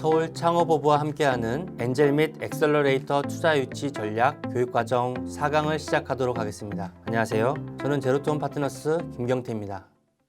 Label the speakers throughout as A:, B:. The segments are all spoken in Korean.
A: 서울 창업오브와 함께하는 엔젤 및 엑셀러레이터 투자 유치 전략 교육과정 4강을 시작하도록 하겠습니다. 안녕하세요. 저는 제로톤 파트너스 김경태입니다.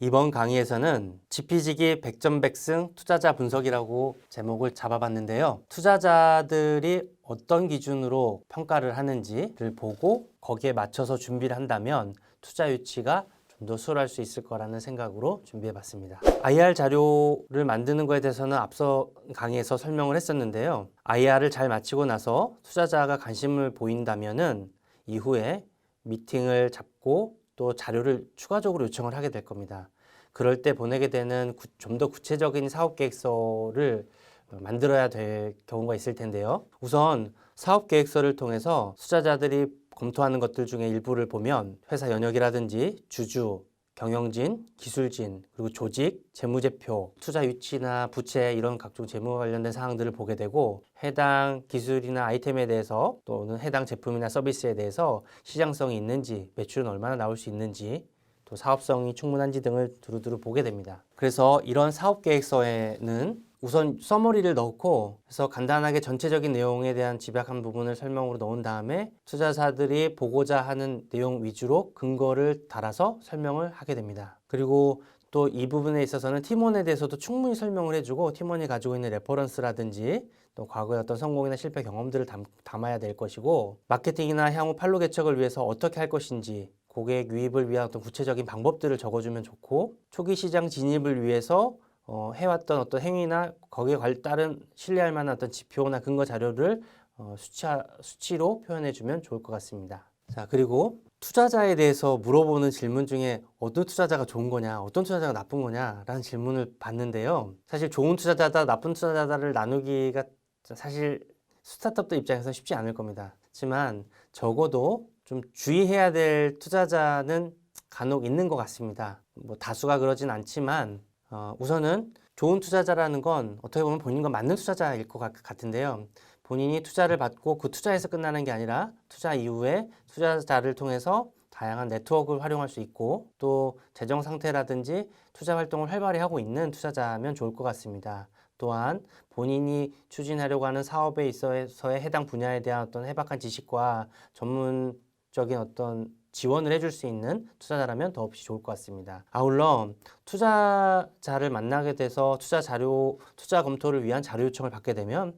A: 이번 강의에서는 지피지기 100점 100승 투자자 분석이라고 제목을 잡아봤는데요. 투자자들이 어떤 기준으로 평가를 하는지를 보고 거기에 맞춰서 준비를 한다면 투자 유치가 좀 더 수월할 수 있을 거라는 생각으로 준비해 봤습니다. IR 자료를 만드는 거에 대해서는 앞서 강의에서 설명을 했었는데요. IR을 잘 마치고 나서 투자자가 관심을 보인다면은 이후에 미팅을 잡고 또 자료를 추가적으로 요청을 하게 될 겁니다. 그럴 때 보내게 되는 좀 더 구체적인 사업 계획서를 만들어야 될 경우가 있을 텐데요. 우선 사업 계획서를 통해서 투자자들이 검토하는 것들 중에 일부를 보면 회사 연역이라든지 주주, 경영진, 기술진, 그리고 조직, 재무제표, 투자 유치나 부채 이런 각종 재무와 관련된 사항들을 보게 되고 해당 기술이나 아이템에 대해서 또는 해당 제품이나 서비스에 대해서 시장성이 있는지, 매출은 얼마나 나올 수 있는지, 또 사업성이 충분한지 등을 두루두루 보게 됩니다. 그래서 이런 사업 계획서에는 우선 서머리를 넣고 그래서 간단하게 전체적인 내용에 대한 집약한 부분을 설명으로 넣은 다음에 투자자들이 보고자 하는 내용 위주로 근거를 달아서 설명을 하게 됩니다. 그리고 또 이 부분에 있어서는 팀원에 대해서도 충분히 설명을 해주고 팀원이 가지고 있는 레퍼런스라든지 또 과거의 어떤 성공이나 실패 경험들을 담, 담아야 될 것이고 마케팅이나 향후 판로 개척을 위해서 어떻게 할 것인지 고객 유입을 위한 어떤 구체적인 방법들을 적어주면 좋고 초기 시장 진입을 위해서 어, 해왔던 어떤 행위나 거기에 관- 따른 신뢰할 만한 어떤 지표나 근거 자료를 어, 수치, 수치로 표현해주면 좋을 것 같습니다. 자, 그리고 투자자에 대해서 물어보는 질문 중에 어떤 투자자가 좋은 거냐, 어떤 투자자가 나쁜 거냐라는 질문을 받는데요. 사실 좋은 투자자다, 나쁜 투자자다를 나누기가 사실 스타트업들 입장에서 쉽지 않을 겁니다. 하지만 적어도 좀 주의해야 될 투자자는 간혹 있는 것 같습니다. 뭐 다수가 그러진 않지만 어, 우선은 좋은 투자자라는 건 어떻게 보면 본인과 맞는 투자자일 것 같- 같은데요. 본인이 투자를 받고 그 투자에서 끝나는 게 아니라 투자 이후에 투자자를 통해서 다양한 네트워크를 활용할 수 있고 또 재정 상태라든지 투자 활동을 활발히 하고 있는 투자자면 좋을 것 같습니다. 또한 본인이 추진하려고 하는 사업에 있어서의 해당 분야에 대한 어떤 해박한 지식과 전문적인 어떤 지원을 해줄 수 있는 투자자라면 더없이 좋을 것 같습니다. 아울러 투자자를 만나게 돼서 투자 자료, 투자 검토를 위한 자료 요청을 받게 되면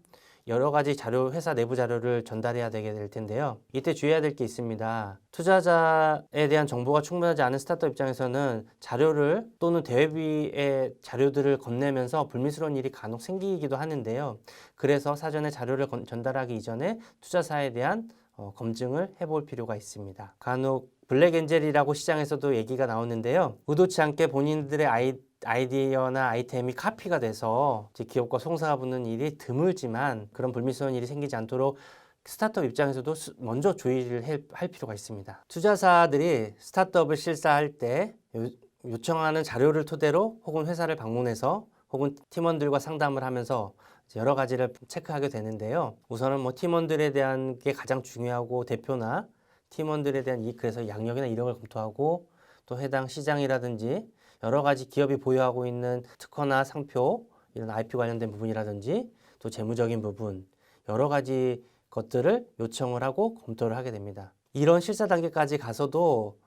A: 여러 가지 자료, 회사 내부 자료를 전달해야 되게 될 텐데요. 이때 주의해야 될 게 있습니다. 투자자에 대한 정보가 충분하지 않은 스타트업 입장에서는 자료를 또는 대회비의 자료들을 건네면서 불미스러운 일이 간혹 생기기도 하는데요. 그래서 사전에 자료를 건- 전달하기 이전에 투자사에 대한 어, 검증을 해볼 필요가 있습니다. 간혹 블랙 엔젤이라고 시장에서도 얘기가 나오는데요. 의도치 않게 본인들의 아이, 아이디어나 아이템이 카피가 돼서 기업과 송사가 붙는 일이 드물지만 그런 불미스러운 일이 생기지 않도록 스타트업 입장에서도 수- 먼저 주의를 해- 할 필요가 있습니다. 투자사들이 스타트업을 실사할 때 요- 요청하는 자료를 토대로 혹은 회사를 방문해서 혹은 팀원들과 상담을 하면서 여러 가지를 체크하게 되는데요. 우선은 뭐 팀원들에 대한 게 가장 중요하고 대표나 팀원들에 대한 이 그래서 양력이나 이력을 검토하고 또 해당 시장이라든지 여러 가지 기업이 보유하고 있는 특허나 상표 이런 IP 관련된 부분이라든지 또 재무적인 부분 여러 가지 것들을 요청을 하고 검토를 하게 됩니다. 이런 실사 단계까지 가서도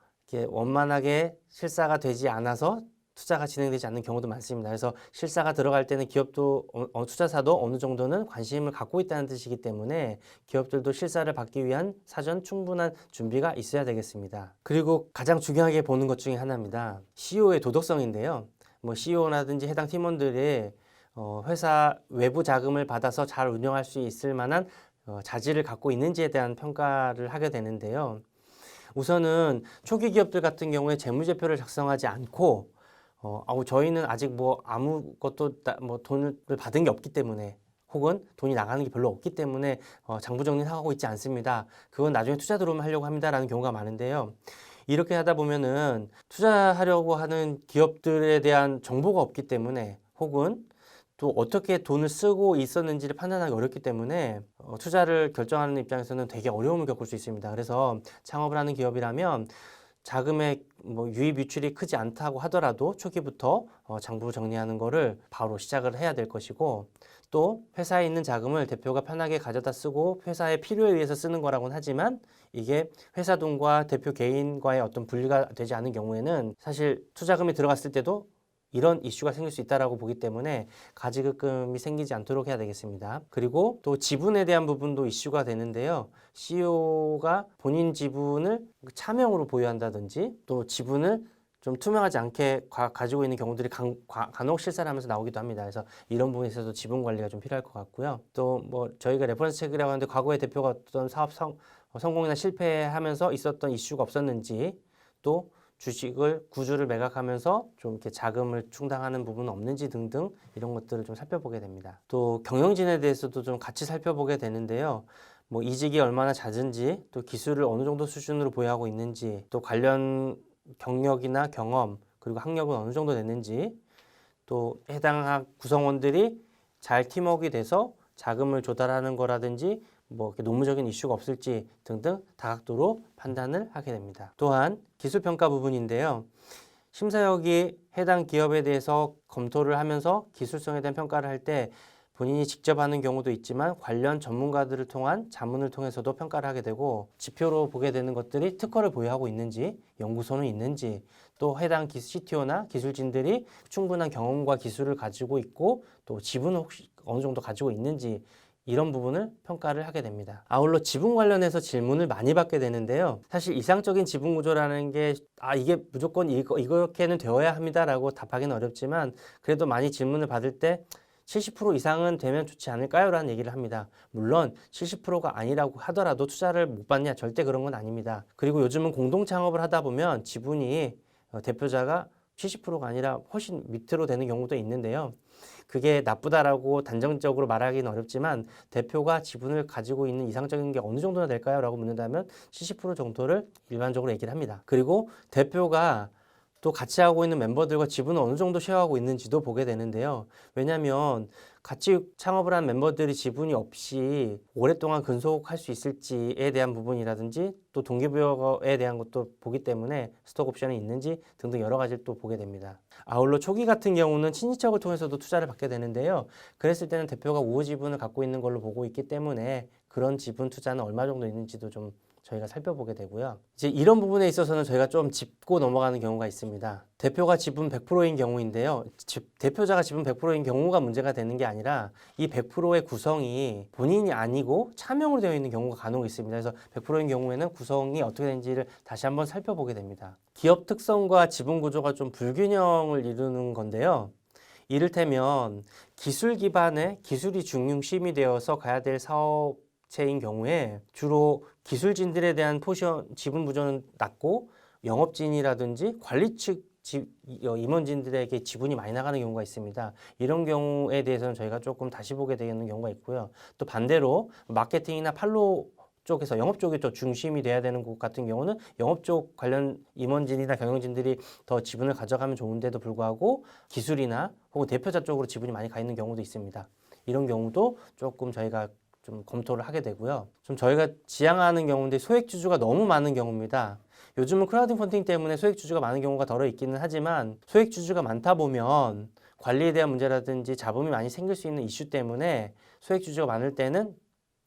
A: 원만하게 실사가 되지 않아서 투자가 진행되지 않는 경우도 많습니다. 그래서 실사가 들어갈 때는 기업도 어, 어, 투자사도 어느 정도는 관심을 갖고 있다는 뜻이기 때문에 기업들도 실사를 받기 위한 사전 충분한 준비가 있어야 되겠습니다. 그리고 가장 중요하게 보는 것 중에 하나입니다. CEO의 도덕성인데요. 뭐 CEO라든지 해당 팀원들이 어, 회사 외부 자금을 받아서 잘 운영할 수 있을 만한 어, 자질을 갖고 있는지에 대한 평가를 하게 되는데요. 우선은 초기 기업들 같은 경우에 재무제표를 작성하지 않고 어, 아우 저희는 아직 뭐 아무것도 따- 뭐 돈을 받은 게 없기 때문에 혹은 돈이 나가는 게 별로 없기 때문에 어, 장부 정리를 하고 있지 않습니다. 그건 나중에 투자 들어오면 하려고 합니다라는 경우가 많은데요. 이렇게 하다 보면은 투자하려고 하는 기업들에 대한 정보가 없기 때문에 혹은 또 어떻게 돈을 쓰고 있었는지를 판단하기 어렵기 때문에 어, 투자를 결정하는 입장에서는 되게 어려움을 겪을 수 있습니다. 그래서 창업을 하는 기업이라면 자금의 뭐 유입 유출이 크지 않다고 하더라도 초기부터 어, 장부 정리하는 거를 바로 시작을 해야 될 것이고 또 회사에 있는 자금을 대표가 편하게 가져다 쓰고 회사의 필요에 의해서 쓰는 거라고는 하지만 이게 회사 돈과 대표 개인과의 어떤 분리가 되지 않은 경우에는 사실 투자금이 들어갔을 때도 이런 이슈가 생길 수 있다라고 보기 때문에 가지급금이 생기지 않도록 해야 되겠습니다. 그리고 또 지분에 대한 부분도 이슈가 되는데요. CEO가 본인 지분을 차명으로 보유한다든지 또 지분을 좀 투명하지 않게 가, 지고 있는 경우들이 간, 과- 간혹 실사를 하면서 나오기도 합니다. 그래서 이런 부분에 있어서 지분 관리가 좀 필요할 것 같고요. 또 뭐 저희가 레퍼런스 책이라고 하는데 과거에 대표가 어떤 사업 성, 어, 성공이나 실패하면서 있었던 이슈가 없었는지 또 주식을 구주를 매각하면서 좀 이렇게 자금을 충당하는 부분은 없는지 등등 이런 것들을 좀 살펴보게 됩니다. 또 경영진에 대해서도 좀 같이 살펴보게 되는데요. 뭐 이직이 얼마나 잦은지 또 기술을 어느 정도 수준으로 보유하고 있는지 또 관련 경력이나 경험 그리고 학력은 어느 정도 됐는지 또 해당 학 구성원들이 잘 팀워크가 돼서 자금을 조달하는 거라든지 뭐 이렇게 노무적인 이슈가 없을지 등등 다각도로 판단을 하게 됩니다. 또한 기술 평가 부분인데요. 심사역이 해당 기업에 대해서 검토를 하면서 기술성에 대한 평가를 할 때 본인이 직접 하는 경우도 있지만 관련 전문가들을 통한 자문을 통해서도 평가를 하게 되고 지표로 보게 되는 것들이 특허를 보유하고 있는지 연구소는 있는지 또 해당 CTO나 기술진들이 충분한 경험과 기술을 가지고 있고 또 지분을 혹시 어느 정도 가지고 있는지 이런 부분을 평가를 하게 됩니다. 아울러 지분 관련해서 질문을 많이 받게 되는데요. 사실 이상적인 지분 구조라는 게 아 이게 무조건 이거 이렇게는 되어야 합니다라고 답하기는 어렵지만 그래도 많이 질문을 받을 때 70% 이상은 되면 좋지 않을까요? 라는 얘기를 합니다. 물론 70%가 아니라고 하더라도 투자를 못 받냐? 절대 그런 건 아닙니다. 그리고 요즘은 공동 창업을 하다 보면 지분이 어, 대표자가 70%가 아니라 훨씬 밑으로 되는 경우도 있는데요. 그게 나쁘다라고 단정적으로 말하기는 어렵지만 대표가 지분을 가지고 있는 이상적인 게 어느 정도나 될까요? 라고 묻는다면 70% 정도를 일반적으로 얘기를 합니다. 그리고 대표가 또 같이 하고 있는 멤버들과 지분을 어느 정도 쉐어하고 있는지도 보게 되는데요. 왜냐하면 같이 창업을 한 멤버들이 지분이 없이 오랫동안 근속할 수 있을지에 대한 부분이라든지 또 동기부여에 대한 것도 보기 때문에 스톡 옵션이 있는지 등등 여러 가지를 또 보게 됩니다. 아울러 초기 같은 경우는 친인척을 통해서도 투자를 받게 되는데요. 그랬을 때는 대표가 우호 지분을 갖고 있는 걸로 보고 있기 때문에 그런 지분 투자는 얼마 정도 있는지도 좀 저희가 살펴보게 되고요. 이제 이런 부분에 있어서는 저희가 좀 짚고 넘어가는 경우가 있습니다. 대표가 지분 100%인 경우인데요. 지- 대표자가 지분 100%인 경우가 문제가 되는 게 아니라 이 100%의 구성이 본인이 아니고 차명으로 되어 있는 경우가 간혹 있습니다. 그래서 100%인 경우에는 구성이 어떻게 되는지를 다시 한번 살펴보게 됩니다. 기업 특성과 지분 구조가 좀 불균형을 이루는 건데요. 이를테면 기술 기반의 기술이 중심이 되어서 가야 될 사업 체인 경우에 주로 기술진들에 대한 포션 지분 부조는 낮고 영업진이라든지 관리 측 지- 어, 임원진들에게 지분이 많이 나가는 경우가 있습니다. 이런 경우에 대해서는 저희가 조금 다시 보게 되는 경우가 있고요. 또 반대로 마케팅이나 팔로 쪽에서 영업 쪽이 더 중심이 돼야 되는 곳 같은 경우는 영업 쪽 관련 임원진이나 경영진들이 더 지분을 가져가면 좋은데도 불구하고 기술이나 혹은 대표자 쪽으로 지분이 많이 가 있는 경우도 있습니다. 이런 경우도 조금 저희가 좀 검토를 하게 되고요. 좀 저희가 지향하는 경우인데 소액 주주가 너무 많은 경우입니다. 요즘은 크라우딩 펀딩 때문에 소액 주주가 많은 경우가 덜어 있기는 하지만 소액 주주가 많다 보면 관리에 대한 문제라든지 잡음이 많이 생길 수 있는 이슈 때문에 소액 주주가 많을 때는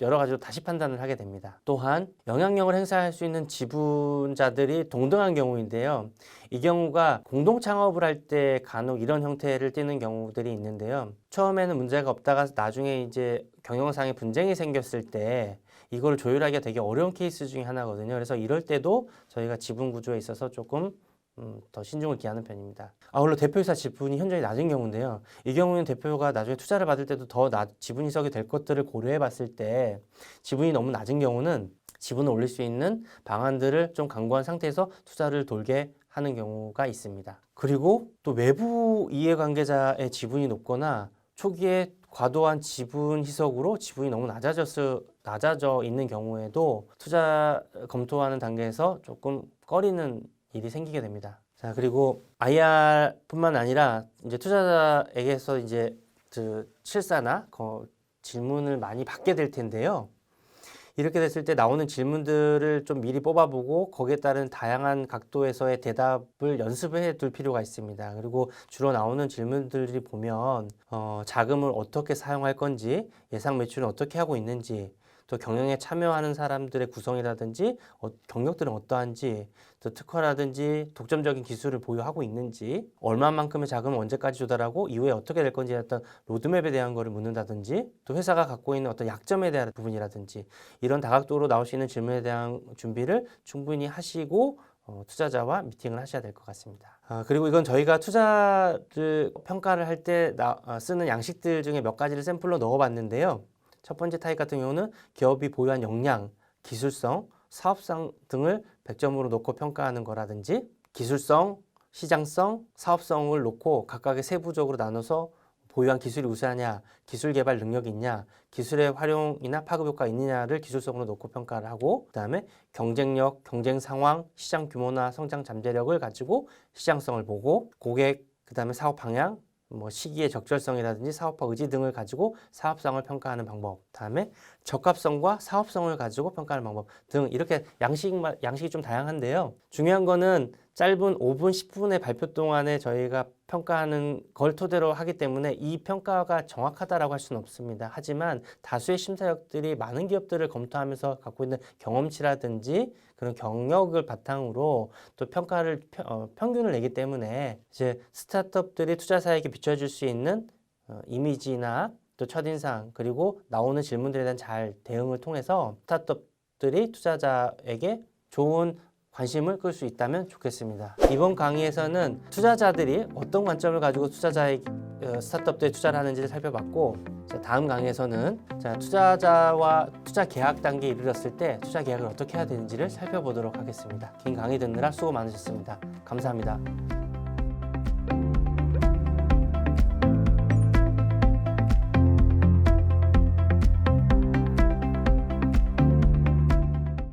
A: 여러 가지로 다시 판단을 하게 됩니다. 또한 영향력을 행사할 수 있는 지분자들이 동등한 경우인데요. 이 경우가 공동 창업을 할 때 간혹 이런 형태를 띠는 경우들이 있는데요. 처음에는 문제가 없다가 나중에 이제 경영상의 분쟁이 생겼을 때 이걸 조율하기가 되게 어려운 케이스 중에 하나거든요. 그래서 이럴 때도 저희가 지분 구조에 있어서 조금 음, 더 신중을 기하는 편입니다. 아울러 대표이사 지분이 현저히 낮은 경우인데요. 이 경우는 대표가 나중에 투자를 받을 때도 더 낮, 지분 이석이 될 것들을 고려해 봤을 때 지분이 너무 낮은 경우는 지분을 올릴 수 있는 방안들을 좀 강구한 상태에서 투자를 돌게 하는 경우가 있습니다. 그리고 또 외부 이해관계자의 지분이 높거나 초기에 과도한 지분 희석으로 지분이 너무 낮아졌을 낮아져 있는 경우에도 투자 검토하는 단계에서 조금 꺼리는 일이 생기게 됩니다. 자 그리고 IR뿐만 아니라 이제 투자자에게서 이제 그 실사나 거 질문을 많이 받게 될 텐데요. 이렇게 됐을 때 나오는 질문들을 좀 미리 뽑아보고 거기에 따른 다양한 각도에서의 대답을 연습해 둘 필요가 있습니다. 그리고 주로 나오는 질문들이 보면 어, 자금을 어떻게 사용할 건지, 예상 매출은 어떻게 하고 있는지, 또 경영에 참여하는 사람들의 구성이라든지 어, 경력들은 어떠한지, 또 특허라든지 독점적인 기술을 보유하고 있는지, 얼마만큼의 자금을 언제까지 조달하고 이후에 어떻게 될 건지 어떤 로드맵에 대한 거를 묻는다든지, 또 회사가 갖고 있는 어떤 약점에 대한 부분이라든지 이런 다각도로 나올 수 있는 질문에 대한 준비를 충분히 하시고 어, 투자자와 미팅을 하셔야 될 것 같습니다. 아, 그리고 이건 저희가 투자를 평가를 할때 어, 쓰는 양식들 중에 몇 가지를 샘플로 넣어봤는데요. 첫 번째 타입 같은 경우는 기업이 보유한 역량, 기술성, 사업성 등을 100점으로 놓고 평가하는 거라든지 기술성, 시장성, 사업성을 놓고 각각의 세부적으로 나눠서 보유한 기술이 우수하냐, 기술 개발 능력이 있냐, 기술의 활용이나 파급 효과가 있느냐를 기술성으로 놓고 평가를 하고 그다음에 경쟁력, 경쟁 상황, 시장 규모나 성장 잠재력을 가지고 시장성을 보고 고객 그다음에 사업 방향, 뭐 시기의 적절성이라든지 사업화 의지 등을 가지고 사업성을 평가하는 방법, 다음에 적합성과 사업성을 가지고 평가하는 방법 등 이렇게 양식 양식이 좀 다양한데요. 중요한 거는 짧은 5분, 10분의 발표 동안에 저희가 평가하는 걸 토대로 하기 때문에 이 평가가 정확하다라고 할 수는 없습니다. 하지만 다수의 심사역들이 많은 기업들을 검토하면서 갖고 있는 경험치라든지 그런 경력을 바탕으로 또 평가를 평- 어, 평균을 내기 때문에 이제 스타트업들이 투자사에게 비춰줄 수 있는 어, 이미지나 또 첫인상 그리고 나오는 질문들에 대한 잘 대응을 통해서 스타트업들이 투자자에게 좋은 관심을 끌 수 있다면 좋겠습니다. 이번 강의에서는 투자자들이 어떤 관점을 가지고 투자자의 어, 스타트업들에 투자를 하는지를 살펴봤고 자, 다음 강의에서는 자, 투자자와 투자 계약 단계에 이르렀을 때 투자 계약을 어떻게 해야 되는지를 살펴보도록 하겠습니다. 긴 강의 듣느라 수고 많으셨습니다. 감사합니다.